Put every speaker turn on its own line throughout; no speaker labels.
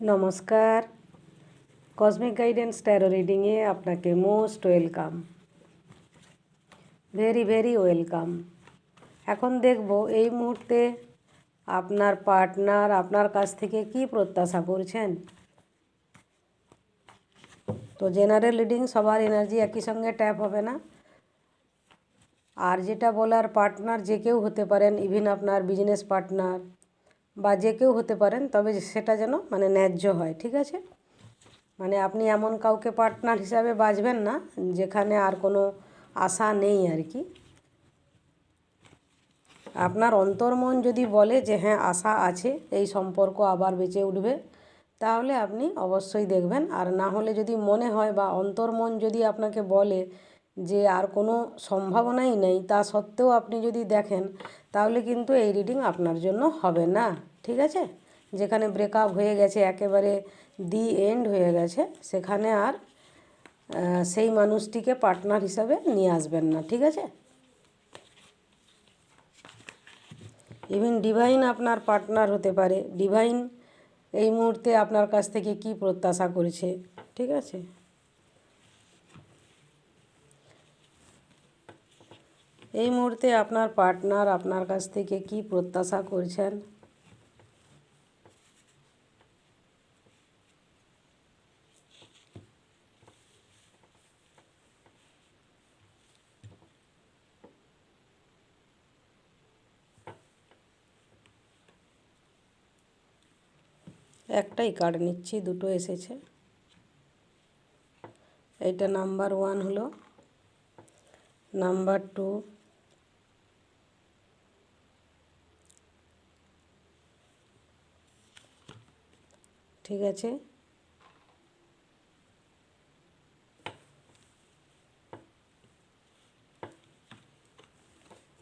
নমস্কার। Cosmic guidance tarot রিডিংয়ে আপনাকে most welcome very very welcome এখন দেখব এই মুহূর্তে আপনার পার্টনার আপনার কাছ থেকে কি প্রত্যাশা করছেন। তো জেনারেল রিডিং সবার এনার্জি একই সঙ্গে ট্যাপ হবে না। আর যেটা বলার পার্টনার যে কেউ হতে পারেন ইভিন আপনার বিজনেস পার্টনার বা যে কেউ হতে পারেন, তবে সেটা যেন মানে ন্যায্য হয়, ঠিক আছে? মানে আপনি এমন কাউকে পার্টনার হিসাবে বাঁচবেন না, যেখানে আর কোনো আশা নেই আর কি। আপনার অন্তর্মন যদি বলে যে হ্যাঁ আশা আছে, এই সম্পর্ক আবার বেঁচে উঠবে, তাহলে আপনি অবশ্যই দেখবেন। আর না হলে যদি মনে হয় বা অন্তর্মন যদি আপনাকে বলে যে, আর কোনো সম্ভাবনাই নেই, তা সত্ত্বেও আপনি যদি দেখেন, তাহলে কিন্তু এই রিডিং আপনার জন্য হবে না। ঠিক আছে? যেখানে ব্রেকআপ হয়ে গেছে, একেবারে দি এন্ড হয়ে গেছে, সেখানে আর সেই মানুষটিকে পার্টনার হিসাবে নিয়ে আসবেন না, ঠিক আছে? ইভিন ডিভাইন আপনার পার্টনার হতে পারে। ডিভাইন এই মুহূর্তে আপনার কাছ থেকে কি প্রত্যাশা করেছে, ঠিক আছে? এই মুহূর্তে আপনার পার্টনার আপনার কাছ থেকে কি প্রত্যাশা করছেন? একটাই কার্ড নিচ্ছি, দুটো এসেছে। এটা নাম্বার ওয়ান হলো। নাম্বার টু ঠিক আছে।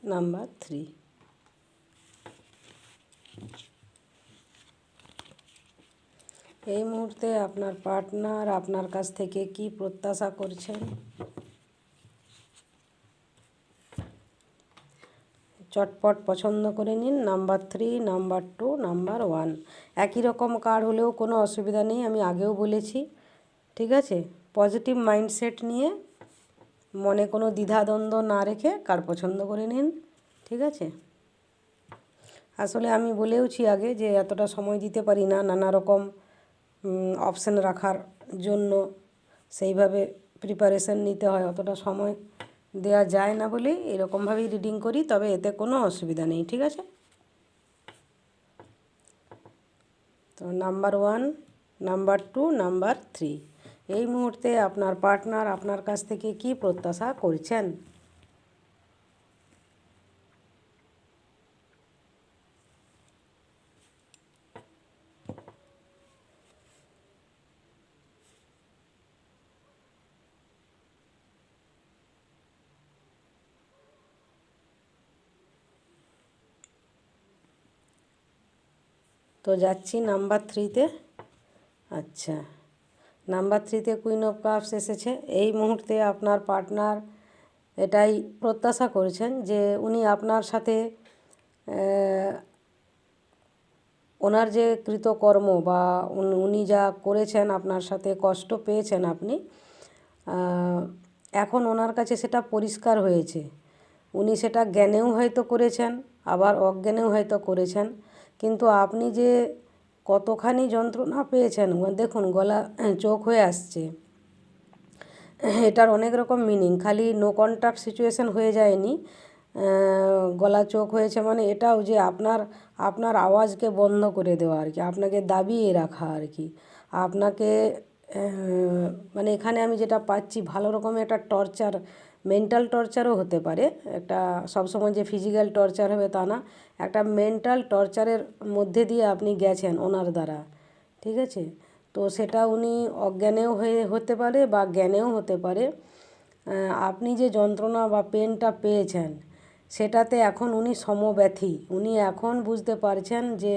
নাম্বার থ্রি এই মুহূর্তে আপনার পার্টনার আপনার কাছ থেকে কি প্রত্যাশা করছেন? চটপট পছন্দ করে নিন। Number three, number two, number one. একই রকম কার্ড হলেও কোনো অসুবিধা নেই, আমি আগেও বলেছি। ঠিক আছে? পজিটিভ মাইন্ডসেট নিয়ে মনে কোনো দ্বিধাদ্বন্দ্ব না রেখে কার পছন্দ করে নিন। ঠিক আছে? আসলে আমি বলেওছি আগে যে এতটা সময় দিতে পারি না, নানা রকম অপশান রাখার জন্য সেইভাবে প্রিপারেশান নিতে হয়। অতটা সময় দেওয়া যায় না বলেই এরকমভাবেই রিডিং করি, তবে এতে কোনো অসুবিধা নেই, ঠিক আছে? তো number one number two number three এই মুহূর্তে আপনার পার্টনার আপনার কাছ থেকে কি প্রত্যাশা করছেন? তো যাচ্ছি নাম্বার থ্রিতে। আচ্ছা নাম্বার থ্রিতে কুইন অফ কাপস এসেছে। এই মুহূর্তে আপনার পার্টনার এটাই প্রত্যাশা করেছেন যে উনি আপনার সাথে ওনার যে কৃতকর্ম বা উনি যা করেছেন আপনার সাথে কষ্ট পেয়েছেন আপনি এখন ওনার কাছে সেটা পরিষ্কার হয়েছে। উনি সেটা জ্ঞানেও হয়তো করেছেন, আবার অজ্ঞানেও হয়তো করেছেন। কিন্তু আপনি যে কতখানি যন্ত্রণা পেয়েছেন দেখুন, গলা চোখ হয়ে আসছে। এটার অনেক রকম মিনিং খালি নো কন্ট্যাক্ট সিচুয়েশান হয়ে যায়নি। গলা, চোখ হয়েছে মানে এটাও যে আপনার আপনার আওয়াজকে বন্ধ করে দেওয়া আর কি, আপনাকে দাবিয়ে রাখা আর কি। আপনাকে মানে এখানে আমি যেটা পাচ্ছি, ভালো রকমের একটা টর্চার মেন্টাল টর্চারও হতে পারে। একটা সবসময় যে ফিজিক্যাল টর্চার হবে তা না, একটা মেন্টাল টর্চারের মধ্যে দিয়ে আপনি গেছেন ওনার দ্বারা, ঠিক আছে? তো সেটা উনি অজ্ঞানেও হয়ে, হতে পারে বা জ্ঞানেও হতে পারে। আপনি যে যন্ত্রণা বা পেনটা পেয়েছেন, সেটাতে এখন উনি সমব্যথী। উনি এখন বুঝতে পারছেন যে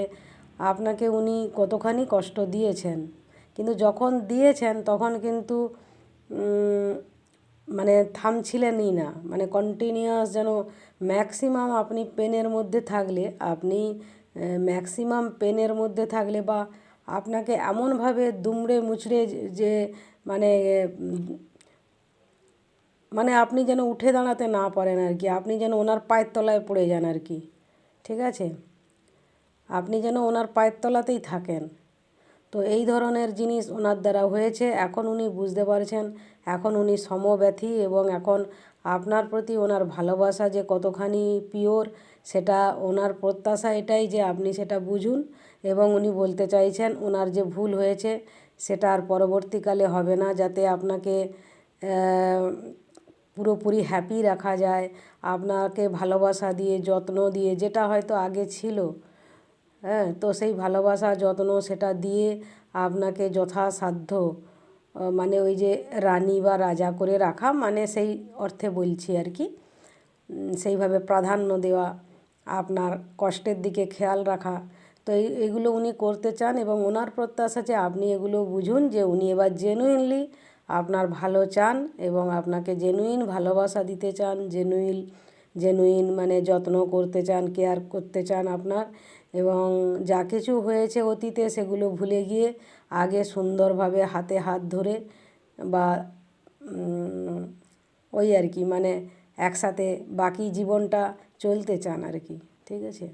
আপনাকে উনি কতখানি কষ্ট দিয়েছেন। কিন্তু যখন দিয়েছেন, তখন কিন্তু মানে থামছিলেনই না। মানে কন্টিনিউয়াস যেন ম্যাক্সিমাম আপনি পেনের মধ্যে থাকলে, আপনি ম্যাক্সিমাম পেনের মধ্যে থাকলে বা আপনাকে এমনভাবে দুমড়ে মুচড়ে যে মানে মানে আপনি যেন উঠে দাঁড়াতে না পারেন আর কি, আপনি যেন ওনার পায়ের তলায় পড়ে যান আর কি, ঠিক আছে? আপনি যেন ওনার পায়ের তলাতেই থাকেন। তো এই ধরনের জিনিস ওনার দ্বারা হয়েছে, এখন উনি বুঝতে পারছেন এখন উনি সমব্যথী এবং এখন আপনার প্রতি ওনার ভালোবাসা যে কতখানি পিওর, সেটা ওনার প্রত্যাশা এটাই যে আপনি সেটা বুঝুন এবং উনি বলতে চাইছেন ওনার যে ভুল হয়েছে সেটা আর পরবর্তীকালে হবে না যাতে আপনাকে পুরোপুরি হ্যাপি রাখা যায়, আপনাকে ভালোবাসা দিয়ে, যত্ন দিয়ে, যেটা হয়তো আগে ছিল হ্যাঁ তো সেই ভালোবাসা, যত্ন সেটা দিয়ে আপনাকে যথাসাধ্য মানে ওই যে রানী বা রাজা করে রাখা মানে সেই অর্থে বলছি আর কি। সেইভাবে প্রাধান্য দেওয়া, আপনার কষ্টের দিকে খেয়াল রাখা। তো এই, এগুলো উনি করতে চান এবং ওনার প্রত্যাশা যে আপনি এগুলো বুঝুন যে উনি এবার জেনুইনলি আপনার ভালো চান এবং আপনাকে জেনুইন ভালোবাসা দিতে চান জেনুইন জেনুইন মানে যত্ন করতে চান কেয়ার করতে চান আপনার এবং যা কিছু হয়েছে অতীতে সেগুলো ভুলে গিয়ে আগে সুন্দরভাবে হাতে হাত ধরে বা ওই আর কি মানে একসাথে বাকি জীবনটা চলতে চান আর কি, ঠিক আছে?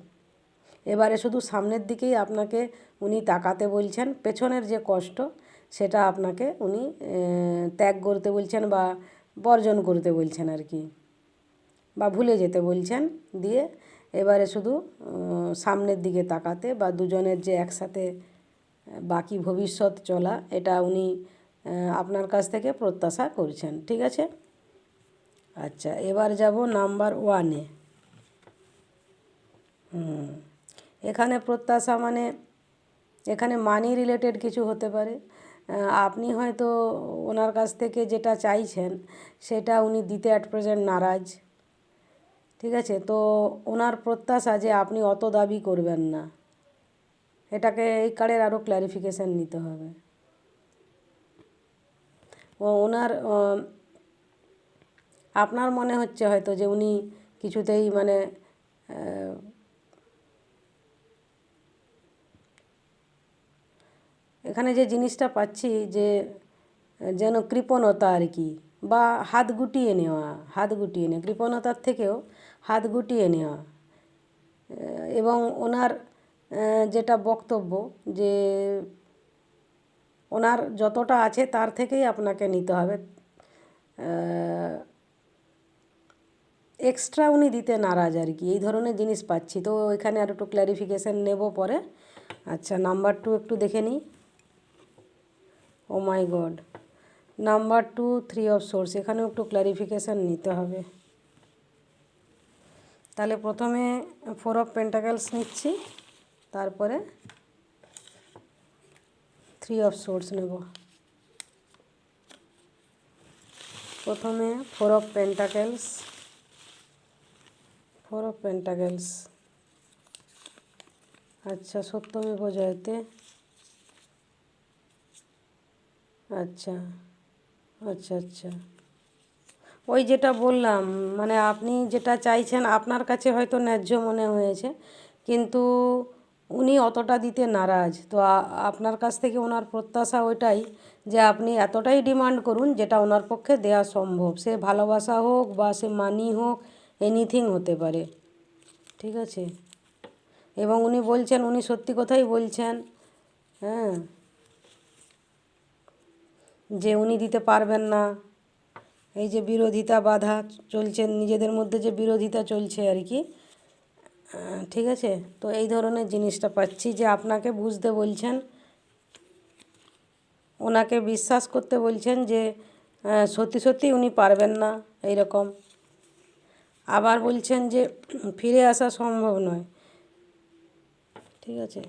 এবারে শুধু সামনের দিকেই আপনাকে উনি তাকাতে বলছেন, পেছনের যে কষ্ট সেটা আপনাকে উনি ত্যাগ করতে বলছেন বা বর্জন করতে বলছেন আর কি, বা ভুলে যেতে বলছেন, দিয়ে এবারে শুধু সামনের দিকে তাকাতে বা দুজনের যে একসাথে বাকি ভবিষ্যৎ চলা, এটা উনি আপনার কাছ থেকে প্রত্যাশা করছেন, ঠিক আছে? আচ্ছা এবার যাব নাম্বার ওয়ানে হুম, এখানে প্রত্যাশা মানে এখানে মানি রিলেটেড কিছু হতে পারে। আপনি হয়তো ওনার কাছ থেকে যেটা চাইছেন, সেটা উনি দিতে অ্যাট প্রেজেন্ট নারাজ। ঠিক আছে, তো ওনার প্রত্যাশা যে আপনি অত দাবি করবেন না। এটাকে এই কার্ডের আরও ক্ল্যারিফিকেশান নিতে হবে। ও ওনার আপনার মনে হচ্ছে হয়তো যে উনি কিছুতেই মানে এখানে যে জিনিসটা পাচ্ছি যে, যেন কৃপণতা আর কি, বা হাত গুটিয়ে নেওয়া, হাত গুটিয়ে নেওয়া, কৃপণতার থেকেও হাত গুটিয়ে নেওয়া এবং ওনার যেটা বক্তব্য যে ওনার যতটা আছে তার থেকেই আপনাকে নিতে হবে। এক্সট্রা উনি দিতে নারাজ আর কি, এই ধরনের জিনিস পাচ্ছি। তো ওইখানে আর একটু ক্ল্যারিফিকেশান নেব পরে। আচ্ছা নাম্বার টু একটু দেখে নিই। ও my god number two three of swords এখানেও একটু ক্ল্যারিফিকেশান নিতে হবে। তাহলে প্রথমে ফোর অফ পেন্টাকেলস নিচ্ছি। তারপরে থ্রি অফ সোর্স নেব। প্রথমে four of pentacles four of pentacles আচ্ছা সত্যমেব জয়তে আচ্ছা আচ্ছা আচ্ছা। ওই যেটা বললাম মানে আপনি যেটা চাইছেন, আপনার কাছে হয়তো ন্যায্য মনে হয়েছে, কিন্তু উনি অতটা দিতে নারাজ। তো আপনার কাছ থেকে ওনার প্রত্যাশা ওইটাই যে আপনি এতটাই ডিমান্ড করুন যেটা ওনার পক্ষে দেওয়া সম্ভব। সে ভালোবাসা হোক বা সে মানি হোক এনিথিং হতে পারে। ঠিক আছে? এবং উনি বলছেন, উনি সত্যি কথাই বলছেন হ্যাঁ যে উনি দিতে পারবেন না। এই যে বিরোধিতা বাধা চলছে, নিজেদের মধ্যে যে বিরোধিতা চলছে আর কি ঠিক আছে? তো এই ধরনের জিনিসটা পাচ্ছি যে আপনাকে বুঝতে বলছেন, ওনাকে বিশ্বাস করতে বলছেন যে সত্যি সত্যি উনি পারবেন না এই রকম আবার বলছেন যে, ফিরে আসা সম্ভব নয়। ঠিক আছে?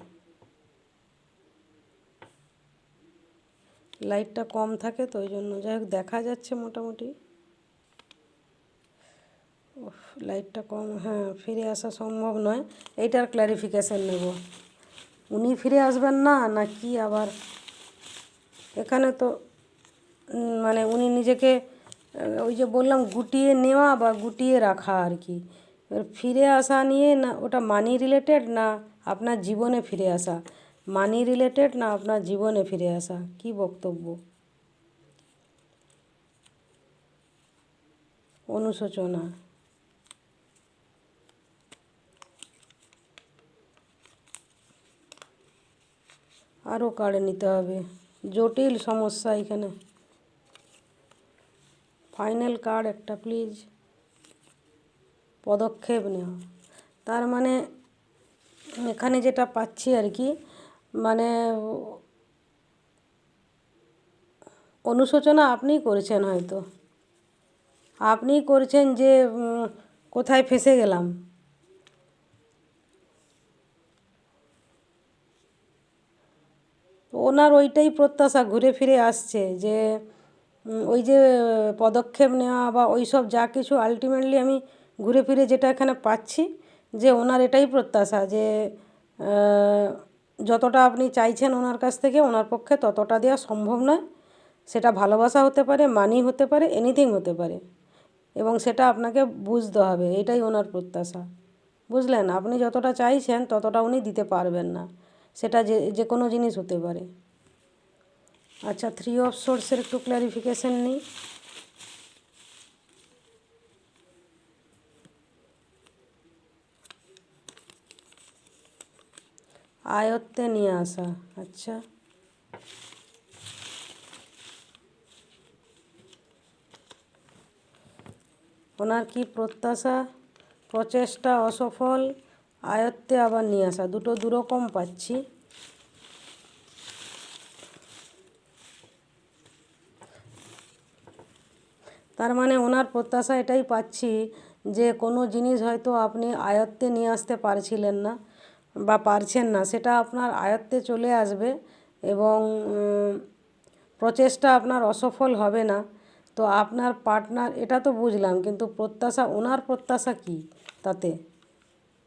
লাইটটা কম থাকে তো ওই জন্য। যাই হোক, দেখা যাচ্ছে মোটামুটি। লাইটটা কম হ্যাঁ ফিরে আসা সম্ভব নয়। এইটার ক্ল্যারিফিকেশান নেব। উনি ফিরে আসবেন না না কি আবার? এখানে তো মানে উনি নিজেকে ওই যে বললাম, গুটিয়ে নেওয়া বা গুটিয়ে রাখা আর কি। এবার ফিরে আসা নিয়ে না, ওটা মানি রিলেটেড না আপনার জীবনে ফিরে আসা? মানি রিলেটেড না আপনার জীবনে ফিরে আসা? কি বক্তব্য? অনুশোচনা। আরও কার্ড নিতে হবে। জটিল সমস্যা এখানে। ফাইনাল কার্ড একটা, প্লিজ। পদক্ষেপ নেওয়া। তার মানে এখানে যেটা পাচ্ছি আর কি মানে অনুশোচনা আপনিই করেছেন হয়তো। আপনিই করছেন যে কোথায় ফেসে গেলাম। ওনার ওইটাই প্রত্যাশা ঘুরে ফিরে আসছে যে ওই যে, পদক্ষেপ নেওয়া বা ওই সব যা কিছু আলটিমেটলি আমি ঘুরে ফিরে যেটা এখানে পাচ্ছি, যে ওনার এটাই প্রত্যাশা যে যতটা আপনি চাইছেন ওনার কাছ থেকে, ওনার পক্ষে ততটা দেওয়া সম্ভব নয়। সেটা ভালোবাসা হতে পারে, মানি হতে পারে এনিথিং হতে পারে। এবং সেটা আপনাকে বুঝতে হবে, এটাই ওনার প্রত্যাশা। বুঝলেন? আপনি যতটা চাইছেন ততটা উনি দিতে পারবেন না। সেটা যে যে কোনো জিনিস হতে পারে। আচ্ছা থ্রি অফ সোর্সের একটু ক্ল্যারিফিকেশন নিই। আয়ত্তে নিয়ে আসা আচ্ছা। ওনার কি প্রত্যাশা, প্রচেষ্টা অসফল? আয়ত্তে আবার নিয়ে আসা, দুটো দুরকম পাচ্ছি। তার মানে ওনার প্রত্যাশা এটাই পাচ্ছি যে কোনো জিনিস হয়তো আপনি আয়ত্তে নিয়ে আসতে পারছিলেন না বা পারছেন না, সেটা আপনার আয়ত্তে চলে আসবে এবং প্রচেষ্টা আপনার অসফল হবে না। তো আপনার পার্টনার, এটা তো বুঝলাম, কিন্তু প্রত্যাশা, ওনার প্রত্যাশা কি তাতে?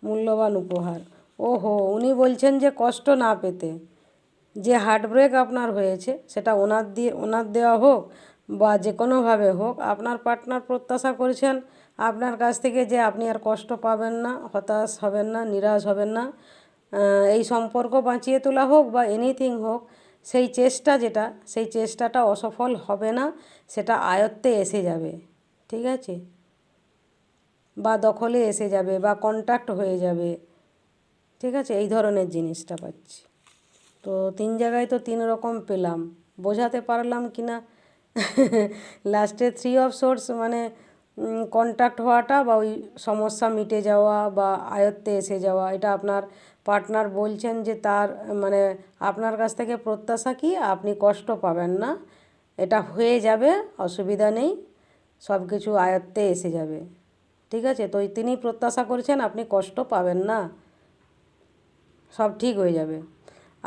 মূল্যবান উপহার। ওহো, উনি বলছেন যে কষ্ট না পেতে। যে হার্ট ব্রেক আপনার হয়েছে, সেটা ওনার দিয়ে, ওনার দেওয়া হোক বা যে কোনোভাবে হোক, আপনার পার্টনার প্রত্যাশা করেছেন আপনার কাছ থেকে যে আপনি আর কষ্ট পাবেন না, হতাশ হবেন না, নিরাশ হবেন না। এই সম্পর্ক বাঁচিয়ে তোলা হোক বা এনিথিং হোক, সেই চেষ্টা যেটা, সেই চেষ্টাটা অসফল হবে না, সেটা আয়ত্তে এসে যাবে। ঠিক আছে? বা দখলে এসে যাবে বা কন্ট্যাক্ট হয়ে যাবে। ঠিক আছে? এই ধরনের জিনিসটা পাচ্ছি। তো তিন জায়গায় তো তিন রকম পেলাম। বোঝাতে পারলাম কি না? লাস্টে থ্রি অফ সোর্স মানে কন্ট্যাক্ট হওয়াটা বা ওই সমস্যা মিটে যাওয়া বা আয়ত্তে এসে যাওয়া, এটা আপনার পার্টনার বলছেন যে তার মানে আপনার কাছ থেকে প্রত্যাশা কি? আপনি কষ্ট পাবেন না। এটা হয়ে যাবে, অসুবিধা নেই। সব কিছু আয়ত্তে এসে যাবে। ঠিক আছে? তো তিনি প্রত্যাশা করেছেন, আপনি কষ্ট পাবেন না। সব ঠিক হয়ে যাবে।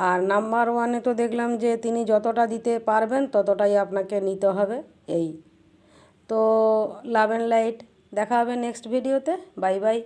আর নাম্বার ওয়ানে তো দেখলাম যে তিনি যতটা দিতে পারবেন, ততটাই আপনাকে নিতে হবে। এই। তো লাভ অ্যান্ড লাইট দেখা হবে নেক্সট ভিডিওতে বাই বাই